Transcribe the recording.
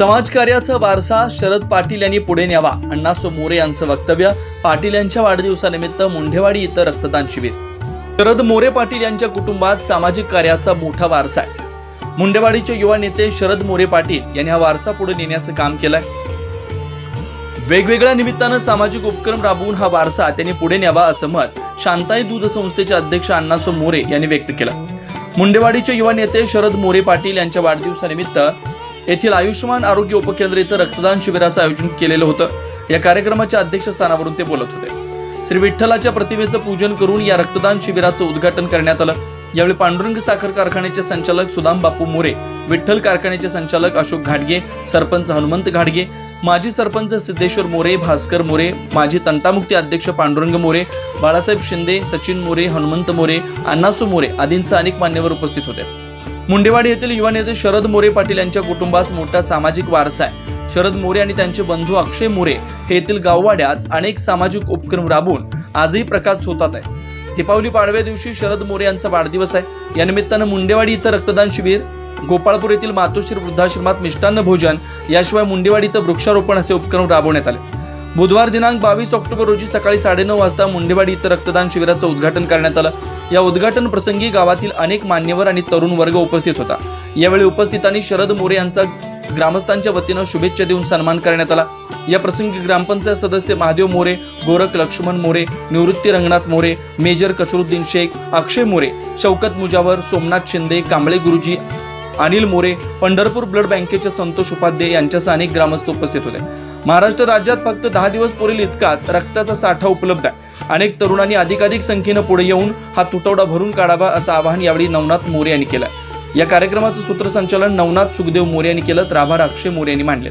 समाजकार्याचा वारसा शरद पाटील यांनी पुढे न्यावा. अण्णासो मोरे यांचं वक्तव्य पाटील यांच्या वाढदिवसानिमित्त मुंढेवाडी इथं रक्तदान शिबिर. शरद मोरे पाटील यांच्या कुटुंबात सामाजिक कार्याचा मोठा वारसा आहे. मुंडेवाडीचे युवा नेते शरद मोरे पाटील यांनी हा वारसा पुढे नेण्याचं काम केलंय. वेगवेगळ्या निमित्तानं सामाजिक उपक्रम राबवून हा वारसा त्यांनी पुढे न्यावा असं मत शांताई दूध संस्थेचे अध्यक्ष अण्णासो मोरे यांनी व्यक्त केलं. मुंडेवाडीचे युवा नेते शरद मोरे पाटील यांच्या वाढदिवसानिमित्त येथील आयुष्यमान आरोग्य उपकेंद्र इथं रक्तदान शिबिराचं आयोजन केलेलं होतं. या कार्यक्रमाच्या अध्यक्षस्थानावरून ते बोलत होते. श्री विठ्ठलाच्या प्रतिमेचं पूजन करून या रक्तदान शिबिराचं उद्घाटन करण्यात आलं. यावेळी पांडुरंग साखर कारखान्याचे संचालक सुदाम बापू मोरे विठ्ठल कारखान्याचे संचालक अशोक घाटगे सरपंच हनुमंत घाटगे माजी सरपंच सिद्धेश्वर मोरे भास्कर मोरे माजी तंटामुक्ती अध्यक्ष पांडुरंग मोरे बाळासाहेब शिंदे सचिन मोरे हनुमंत मोरे अण्णासू मोरे आदींसह अनेक मान्यवर उपस्थित होते. मुंडेवाडी येथील युवा नेते शरद मोरे पाटील यांच्या कुटुंबास मोठा सामाजिक वारसा आहे. शरद मोरे आणि त्यांचे बंधू अक्षय मोरे हे येथील गाववाड्यात अनेक सामाजिक उपक्रम राबवून आजही प्रकाश होतात आहे दीपावली पाडव्या दिवशी शरद मोरे यांचा वाढदिवस आहे. या निमित्तानं मुंडेवाडी इथं रक्तदान शिबिर गोपाळपूर येथील मातोश्री वृद्धाश्रमात मिष्टान्न भोजन याशिवाय मुंडेवाडी इथं वृक्षारोपण असे उपक्रम राबवण्यात आले. बुधवार दिनांक बावीस ऑक्टोबर रोजी सकाळी साडेनऊ वाजता मुंडेवाडी इथं रक्तदान शिबिराचं उद्घाटन करण्यात आलं. या उद्घाटन प्रसंगी गावातील अनेक मान्यवर आणि तरुण वर्ग उपस्थित होता. यावेळी उपस्थितांनी शरद मोरे यांचा ग्रामस्थांच्या वतीनं शुभेच्छा देऊन सन्मान करण्यात आला. या प्रसंगी ग्रामपंचायत सदस्य महादेव मोरे गोरख लक्ष्मण मोरे निवृत्ती रंगनाथ मोरे मेजर कचरुद्दीन शेख अक्षय मोरे शौकत मुजावर सोमनाथ शिंदे कांबळे गुरुजी अनिल मोरे पंढरपूर ब्लड बँकेचे संतोष उपाध्याय यांच्यासह अनेक ग्रामस्थ उपस्थित होते. महाराष्ट्र राज्यात फक्त दहा दिवस पुरेल इतकाच. रक्ताचा साठा उपलब्ध आहे. अनेक तरुणांनी अधिकाधिक संख्येनं पुढे येऊन हा तुटवडा भरून काढावा असं आवाहन यावेळी नवनाथ मोरे यांनी केलं. या कार्यक्रमाचं सूत्रसंचालन नवनाथ सुखदेव मोरे यांनी केलं तर आभार अक्षय मोरे यांनी मांडले